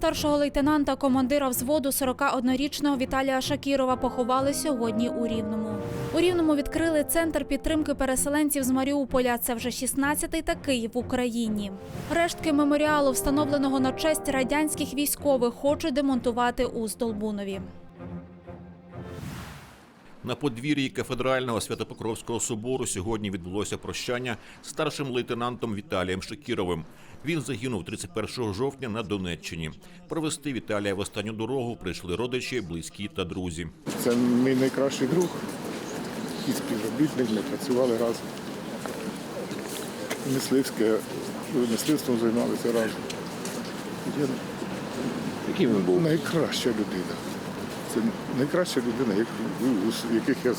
старшого лейтенанта, командира взводу 41-річного Віталія Шакірова поховали сьогодні у Рівному. У Рівному відкрили центр підтримки переселенців з Маріуполя. Це вже 16-й такий в Україні. Рештки меморіалу, встановленого на честь радянських військових, хочуть демонтувати у Здолбунові. На подвір'ї кафедрального Святопокровського собору сьогодні відбулося прощання з старшим лейтенантом Віталієм Шакіровим. Він загинув 31 жовтня на Донеччині. Провести Віталія в останню дорогу прийшли родичі, близькі та друзі. Це мій найкращий друг і співробітник, ми працювали разом. Мисливське, мисливством займалися разом. Я Яким він був? найкраща людина. Це найкраща людина, як- яких я.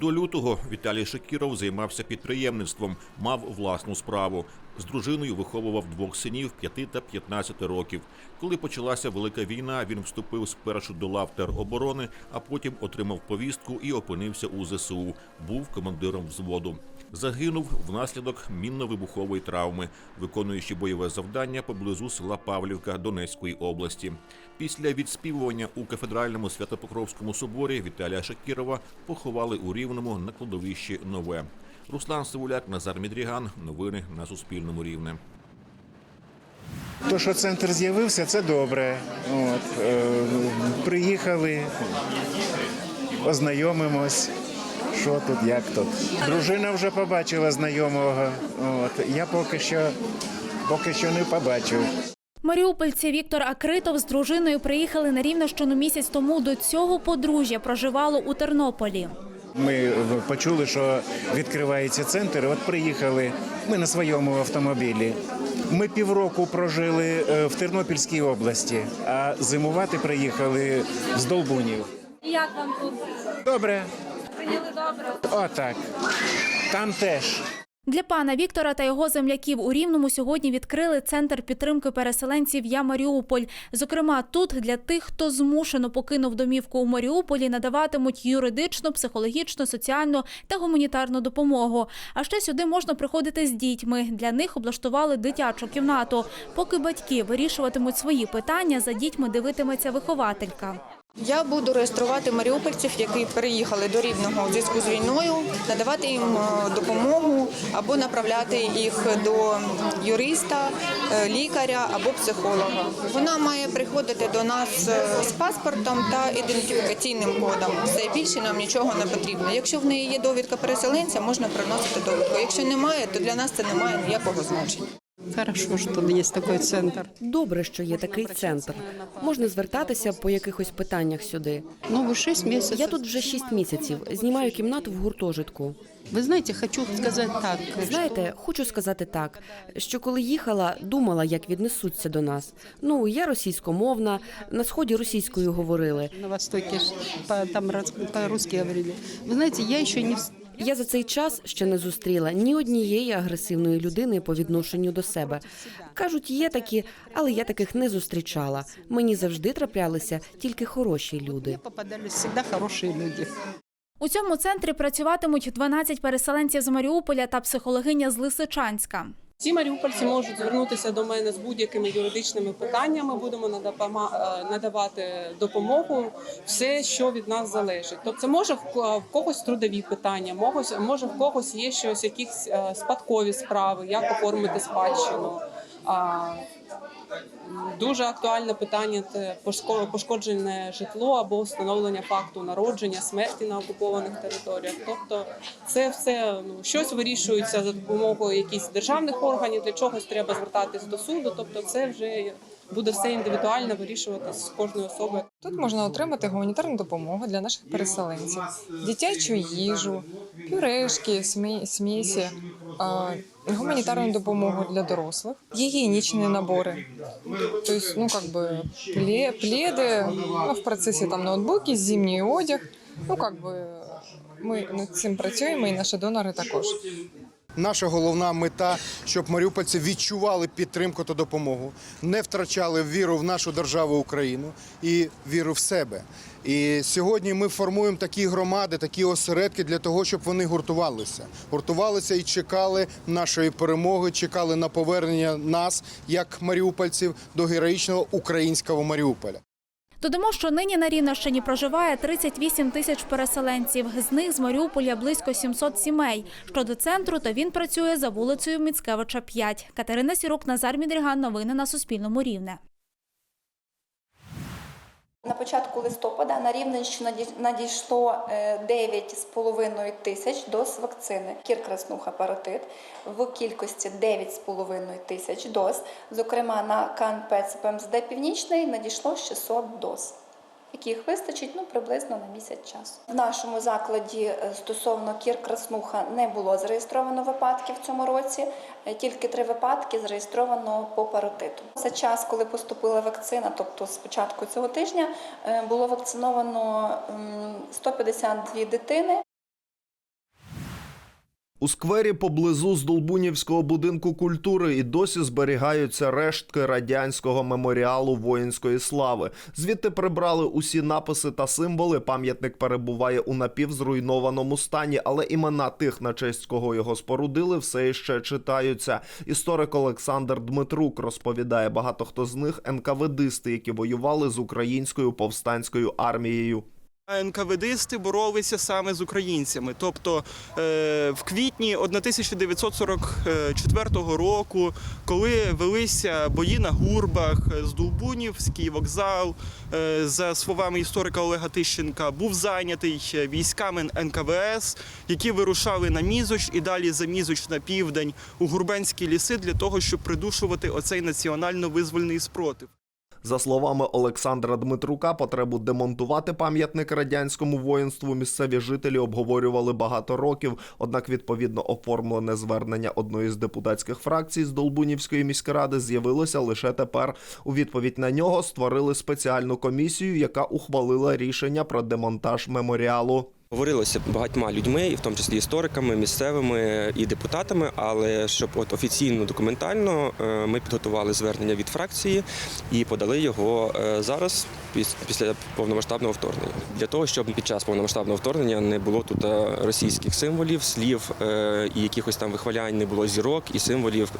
До лютого Віталій Шакіров займався підприємництвом, мав власну справу. З дружиною виховував двох синів 5 та 15 років. Коли почалася велика війна, він вступив спершу до лав тероборони, а потім отримав повістку і опинився у ЗСУ. Був командиром взводу. Загинув внаслідок мінно-вибухової травми, виконуючи бойове завдання поблизу села Павлівка Донецької області. Після відспівування у кафедральному Святопокровському соборі Віталія Шакірова поховали у Рівному на кладовищі Нове. Руслан Сивуляк, Назар Мідріган. Новини на Суспільному рівне. То, що центр з'явився, це добре. От, е, приїхали, ознайомимось, що тут, як тут. Дружина вже побачила знайомого. От, я поки що, поки що не побачив. Маріупольці Віктор Акритов з дружиною приїхали на Рівненщину місяць тому. До цього подружжя проживало у Тернополі. Ми почули, що відкривається центр. От приїхали. Ми на своєму автомобілі. Ми півроку прожили е, в Тернопільській області, а зимувати приїхали з Долбунів. Як вам тут? Добре, Прийняли добре. отак. Там теж. Для пана Віктора та його земляків у Рівному сьогодні відкрили центр підтримки переселенців Я Маріуполь. Зокрема, тут для тих, хто змушено покинув домівку у Маріуполі, надаватимуть юридичну, психологічну, соціальну та гуманітарну допомогу. А ще сюди можна приходити з дітьми. Для них облаштували дитячу кімнату. Поки батьки вирішуватимуть свої питання, за дітьми дивитиметься вихователька. Я буду реєструвати маріупольців, які переїхали до Рівного у зв'язку з війною, надавати їм е, допомогу або направляти їх до юриста, е, лікаря або психолога. Вона має приходити до нас е, з паспортом та ідентифікаційним кодом. Все більше нам нічого не потрібно. Якщо в неї є довідка переселенця, можна приносити довідку. Якщо немає, то для нас це не має ніякого значення. Хорошо, що є такий центр. Добре, що є такий центр. Можна звертатися по якихось питаннях сюди. Ну, ви 6 місяців. Я тут вже шість місяців. Знімаю кімнату в гуртожитку. Ви знаєте, хочу сказати так. Знаєте, хочу сказати так, що коли їхала, думала, як віднесуться до нас. Ну, я російськомовна, на сході російською говорили. На Востоке ж там по-русски говорили. Ви знаєте, я ще не... Я за цей час ще не зустріла ні однієї агресивної людини по відношенню до себе. Кажуть, є такі, але я таких не зустрічала. Мені завжди траплялися тільки хороші люди. Всегда хороші люди. У цьому центрі працюватимуть 12 переселенців з Маріуполя та психологиня з Лисичанська. Ці маріупольці можуть звернутися до мене з будь-якими юридичними питаннями. Будемо е, надавати допомогу, все, що від нас залежить. Тобто, це може в когось трудові питання, може в когось є щось, якісь е, спадкові справи, як оформити спадщину. Дуже актуальне питання це пошко- пошкоджене житло або встановлення факту народження, смерті на окупованих територіях. Тобто, це все ну щось вирішується за допомогою якихось державних органів. Для чогось треба звертатись до суду. Тобто, це вже буде все індивідуально вирішуватись з кожною особою. Тут можна отримати гуманітарну допомогу для наших переселенців, дитячу їжу, пюрешки, смі- смісі, гуманітарну допомогу для дорослих, гігієнічні набори. Тобто, ну как пле- пледи, ну, в процесі там ноутбуки, зимній одяг. Ну как бы ми над цим працюємо, і наші донори також. Наша головна мета, щоб маріупольці відчували підтримку та допомогу, не втрачали віру в нашу державу Україну і віру в себе. І сьогодні ми формуємо такі громади, такі осередки для того, щоб вони гуртувалися. Гуртувалися і чекали нашої перемоги, чекали на повернення нас, як маріупольців, до героїчного українського Маріуполя. Додамо, що нині на Рівненщині проживає 38 тисяч переселенців. З них з Маріуполя близько 700 сімей. Щодо центру, то він працює за вулицею Міцкевича 5. Катерина Сірук, Назар Мідріган. Новини на Суспільному рівне. На початку листопада на Рівненщину наді- надійшло е, 9,5 тисяч доз вакцини кір краснуха паротит в кількості 9,5 тисяч доз. Зокрема, на КНП ЦПМЗД Північний надійшло 600 доз, яких вистачить ну, приблизно на місяць часу. В нашому закладі е, стосовно кір краснуха не було зареєстровано випадків в цьому році. Е, Тільки три випадки зареєстровано по паротиту. За час, коли поступила вакцина, тобто з початку цього тижня, е, було вакциновано м, 152 дитини. У сквері поблизу Здолбунівського будинку культури і досі зберігаються рештки радянського меморіалу воїнської слави. Звідти прибрали усі написи та символи. Пам'ятник перебуває у напівзруйнованому стані, але імена тих, на честь кого його спорудили, все іще читаються. Історик Олександр Дмитрук розповідає, багато хто з них НКВДисти, які воювали з українською повстанською армією. НКВДисти боролися саме з українцями. Тобто е, в квітні 1944 року, коли велися бої на гурбах, е, Здолбунівський вокзал, е, за словами історика Олега Тищенка, був зайнятий військами НКВС, які вирушали на Мізоч і далі за Мізоч на південь у гурбенські ліси для того, щоб придушувати оцей національно-визвольний спротив. За словами Олександра Дмитрука, потребу демонтувати пам'ятник радянському воїнству місцеві жителі обговорювали багато років. Однак, відповідно оформлене звернення одної з депутатських фракцій з Долбунівської міськради з'явилося лише тепер. У відповідь на нього створили спеціальну комісію, яка ухвалила рішення про демонтаж меморіалу. Говорилося багатьма людьми, і в тому числі істориками, місцевими і депутатами. Але щоб от офіційно документально е, ми підготували звернення від фракції і подали його е, зараз, піс- після повномасштабного вторгнення, для того, щоб під час повномасштабного вторгнення не було тут е, російських символів, слів і якихось там вихвалянь, не було зірок і символів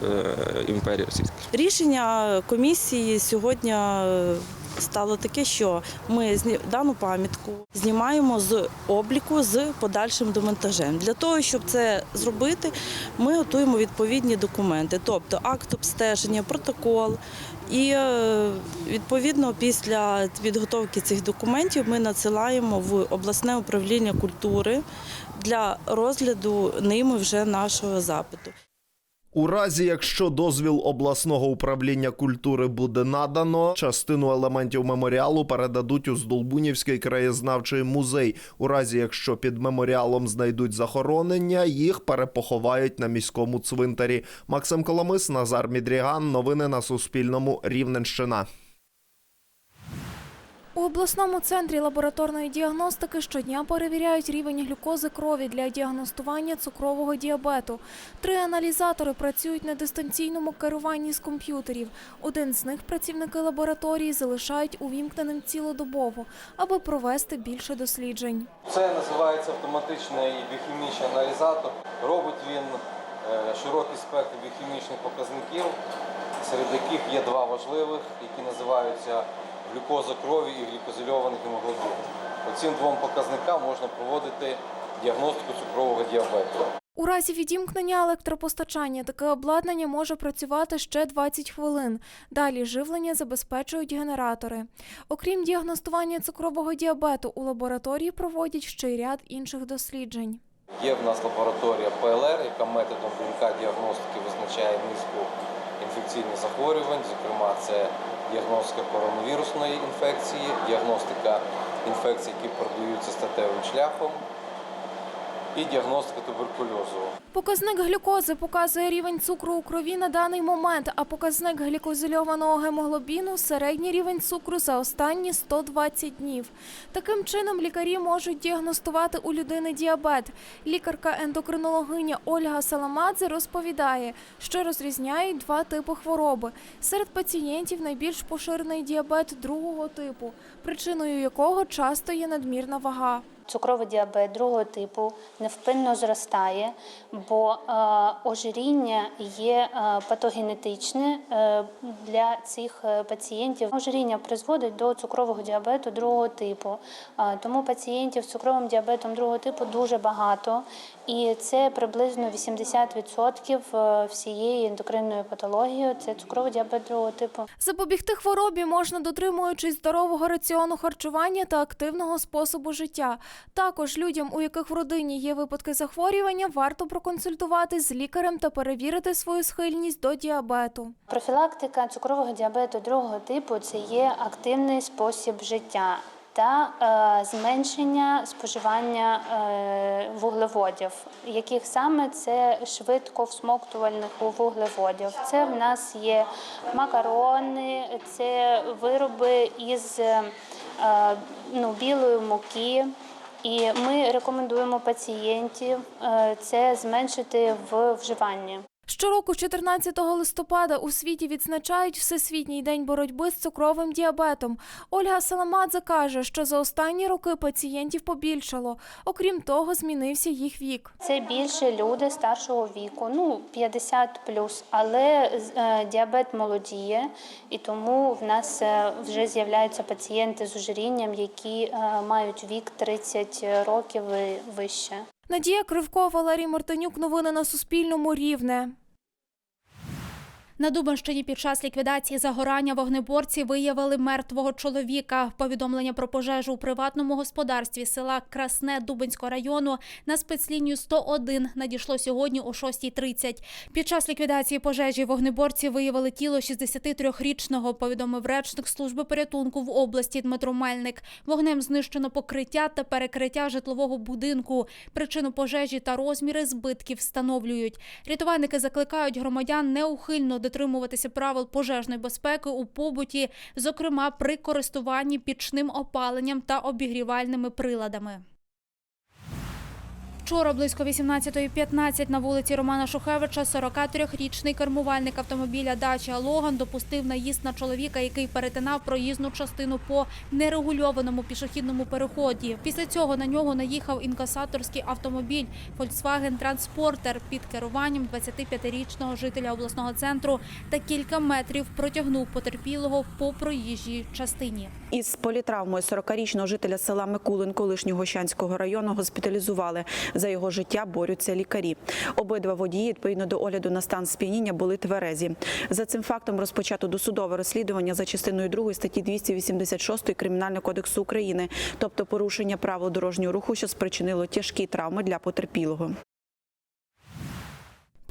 імперії російської. Рішення комісії сьогодні стало таке, що ми дану пам'ятку знімаємо з обліку з подальшим демонтажем. Для того, щоб це зробити, ми готуємо відповідні документи, тобто акт обстеження, протокол. І е, відповідно після підготовки цих документів ми надсилаємо в обласне управління культури для розгляду ними вже нашого запиту. У разі, якщо дозвіл обласного управління культури буде надано, частину елементів меморіалу передадуть у Здолбунівський краєзнавчий музей. У разі, якщо під меморіалом знайдуть захоронення, їх перепоховають на міському цвинтарі. Максим Коломис, Назар Мідріган. Новини на Суспільному. Рівненщина. У обласному центрі лабораторної діагностики щодня перевіряють рівень глюкози крові для діагностування цукрового діабету. Три аналізатори працюють на дистанційному керуванні з комп'ютерів. Один з них працівники лабораторії залишають увімкненим цілодобово, аби провести більше досліджень. Це називається автоматичний біохімічний аналізатор. Робить він е, широкий спектр біохімічних показників, серед яких є два важливих, які називаються глюкоза крові і глікозильований гемоглобін. По цим двом показникам можна проводити діагностику цукрового діабету. У разі відімкнення електропостачання таке обладнання може працювати ще 20 хвилин. Далі живлення забезпечують генератори. Окрім діагностування цукрового діабету, у лабораторії проводять ще й ряд інших досліджень. Є в нас лабораторія ПЛР, яка методом ДНК діагностики визначає низку інфекційних захворювань. Зокрема, це діагностика коронавірусної інфекції, діагностика інфекцій, які передаються статевим шляхом. І діагностика туберкульозу. Показник глюкози показує рівень цукру у крові на даний момент, а показник глікозильованого гемоглобіну – середній рівень цукру за останні 120 днів. Таким чином, лікарі можуть діагностувати у людини діабет. Лікарка-ендокринологиня Ольга Саламадзе розповідає, що розрізняють два типи хвороби. Серед пацієнтів найбільш поширений діабет другого типу, причиною якого часто є надмірна вага. Цукровий діабет другого типу невпинно зростає, бо е, ожиріння є е, патогенетичне е, для цих пацієнтів. Ожиріння призводить до цукрового діабету другого типу. Тому пацієнтів з цукровим діабетом другого типу дуже багато, і це приблизно 80% всієї ендокринної патології. Це цукровий діабет другого типу. Запобігти хворобі можна дотримуючись здорового раціону харчування та активного способу життя. Також людям, у яких в родині є випадки захворювання, варто проконсультуватись з лікарем та перевірити свою схильність до діабету. Профілактика цукрового діабету другого типу це є активний спосіб життя та е, зменшення споживання е, вуглеводів, яких саме це швидко всмоктувальних вуглеводів. Це в нас є макарони, це вироби із е, ну, білої муки. І ми рекомендуємо пацієнтів е, це зменшити в вживанні. Щороку, 14 листопада, у світі відзначають Всесвітній день боротьби з цукровим діабетом. Ольга Саламадзе каже, що за останні роки пацієнтів побільшало. Окрім того, змінився їх вік. Це більше люди старшого віку, ну 50 плюс, але е, діабет молодіє, і тому в нас е, вже з'являються пацієнти з ожирінням, які е, мають вік 30 років і вище. Надія Кривко, Валерій Мартинюк. Новини на Суспільному. Рівне. На Дубанщині під час ліквідації загорання вогнеборці виявили мертвого чоловіка. Повідомлення про пожежу у приватному господарстві села Красне Дубинського району на спецлінію 101 надійшло сьогодні о 6.30. Під час ліквідації пожежі вогнеборці виявили тіло 63-річного, повідомив речник служби порятунку в області Дмитро Мельник. Вогнем знищено покриття та перекриття житлового будинку. Причину пожежі та розміри збитків встановлюють. Рятувальники закликають громадян неухильно дотримуватися правил пожежної безпеки у побуті, зокрема при користуванні пічним опаленням та обігрівальними приладами. Вчора близько 18.15 на вулиці Романа Шухевича 43-річний кермувальник автомобіля Дача Логан допустив наїзд на чоловіка, який перетинав проїзну частину по нерегульованому пішохідному переході. Після цього на нього наїхав інкасаторський автомобіль Volkswagen Transporter під керуванням 25-річного жителя обласного центру та кілька метрів протягнув потерпілого по проїжджій частині. Із політравмою 40-річного жителя села Микулин колишнього Щанського району госпіталізували. За його життя борються лікарі. Обидва водії, відповідно до огляду на стан сп'яніння, були тверезі. За цим фактом розпочато досудове розслідування за частиною 2 статті 286 Кримінального кодексу України, тобто порушення правил дорожнього руху, що спричинило тяжкі травми для потерпілого.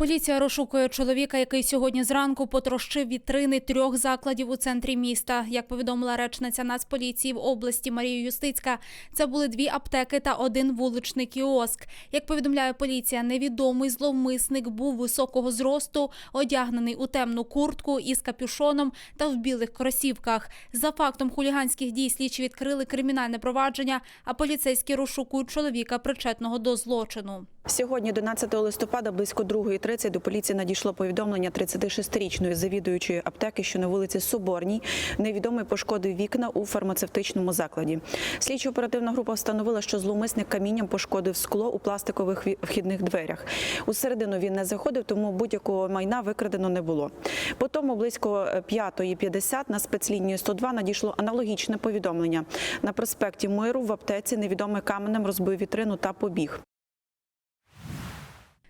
Поліція розшукує чоловіка, який сьогодні зранку потрощив вітрини трьох закладів у центрі міста. Як повідомила речниця Нацполіції в області Марія Юстицька, це були дві аптеки та один вуличний кіоск. Як повідомляє поліція, невідомий зловмисник був високого зросту, одягнений у темну куртку із капюшоном та в білих кросівках. За фактом хуліганських дій слідчі відкрили кримінальне провадження, а поліцейські розшукують чоловіка, причетного до злочину. Сьогодні, 11 листопада, близько 2.30 до поліції надійшло повідомлення 36-річної завідуючої аптеки, що на вулиці Соборній невідомий пошкодив вікна у фармацевтичному закладі. Слідчо-оперативна група встановила, що зловмисник камінням пошкодив скло у пластикових вхідних дверях. Усередину він не заходив, тому будь-якого майна викрадено не було. Потім близько 5.50 на спецлінію 102 надійшло аналогічне повідомлення. На проспекті Миру в аптеці невідомий каменем розбив вітрину та побіг.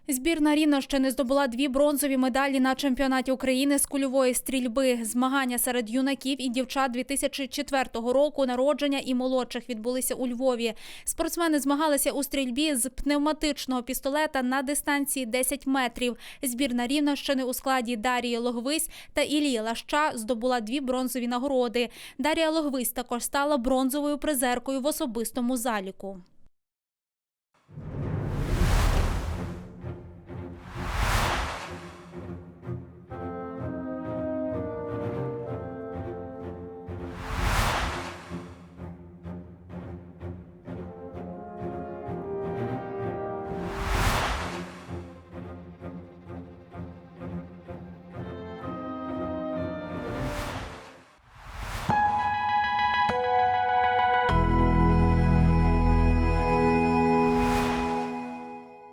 Збірна Рівненщини здобула дві бронзові медалі на чемпіонаті України з кульової стрільби. Змагання серед юнаків і дівчат 2004 року народження і молодших відбулися у Львові. Спортсмени змагалися у стрільбі з пневматичного пістолета на дистанції 10 метрів. Збірна Рівненщини у складі Дарії Логвись та Ілії Лаща здобула дві бронзові нагороди. Дарія Логвись також стала бронзовою призеркою в особистому заліку.